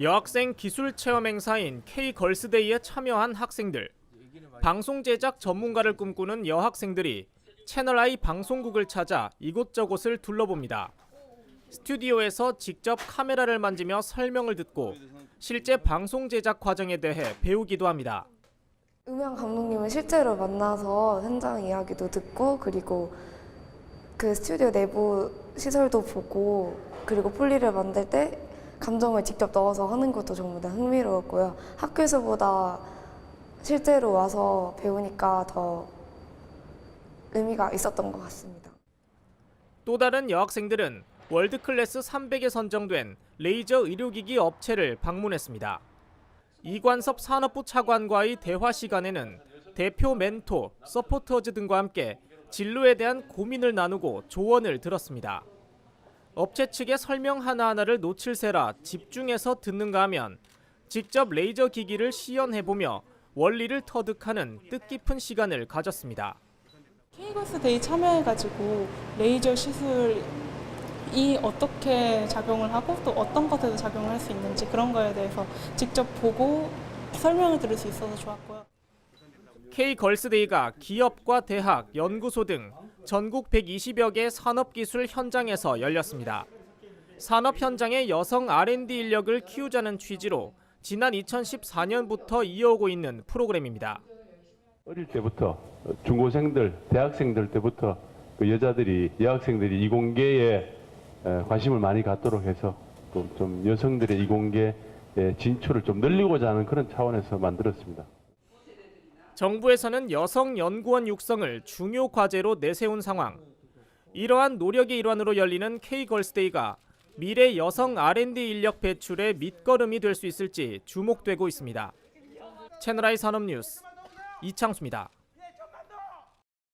여학생 기술 체험 행사인 K 걸스데이에 참여한 학생들. 방송 제작 전문가를 꿈꾸는 여학생들이 채널 I 방송국을 찾아 이곳저곳을 둘러봅니다. 스튜디오에서 직접 카메라를 만지며 설명을 듣고 실제 방송 제작 과정에 대해 배우기도 합니다. 음향 감독님을 실제로 만나서 현장 이야기도 듣고 그리고 그 스튜디오 내부 시설도 보고 그리고 폴리를 만들 때 감정을 직접 넣어서 하는 것도 정말 흥미로웠고요. 학교에서보다 실제로 와서 배우니까 더 의미가 있었던 것 같습니다. 또 다른 여학생들은 월드클래스 300에 선정된 레이저 의료기기 업체를 방문했습니다. 이관섭 산업부 차관과의 대화 시간에는 대표 멘토, 서포터즈 등과 함께 진로에 대한 고민을 나누고 조언을 들었습니다. 업체 측의 설명 하나하나를 놓칠세라 집중해서 듣는가 하면 직접 레이저 기기를 시연해보며 원리를 터득하는 뜻깊은 시간을 가졌습니다. 케이거스 데이 참여해가지고 레이저 시술이 어떻게 작용을 하고 또 어떤 것에도 작용을 할 수 있는지 그런 거에 대해서 직접 보고 설명을 들을 수 있어서 좋았고요. K 걸스데이가 기업과 대학, 연구소 등 전국 120여 개 산업기술 현장에서 열렸습니다. 산업 현장의 여성 R&D 인력을 키우자는 취지로 지난 2014년부터 이어오고 있는 프로그램입니다. 어릴 때부터 중고생들, 대학생들 때부터 그 여자들이 여학생들이 이공계에 에, 관심을 많이 갖도록 해서 또 좀 여성들의 이공계 에 진출을 좀 늘리고자 하는 그런 차원에서 만들었습니다. 정부에서는 여성 연구원 육성을 중요 과제로 내세운 상황. 이러한 노력의 일환으로 열리는 K 걸스데이가 미래 여성 R&D 인력 배출의 밑거름이 될 수 있을지 주목되고 있습니다. 채널I 산업뉴스 이창수입니다.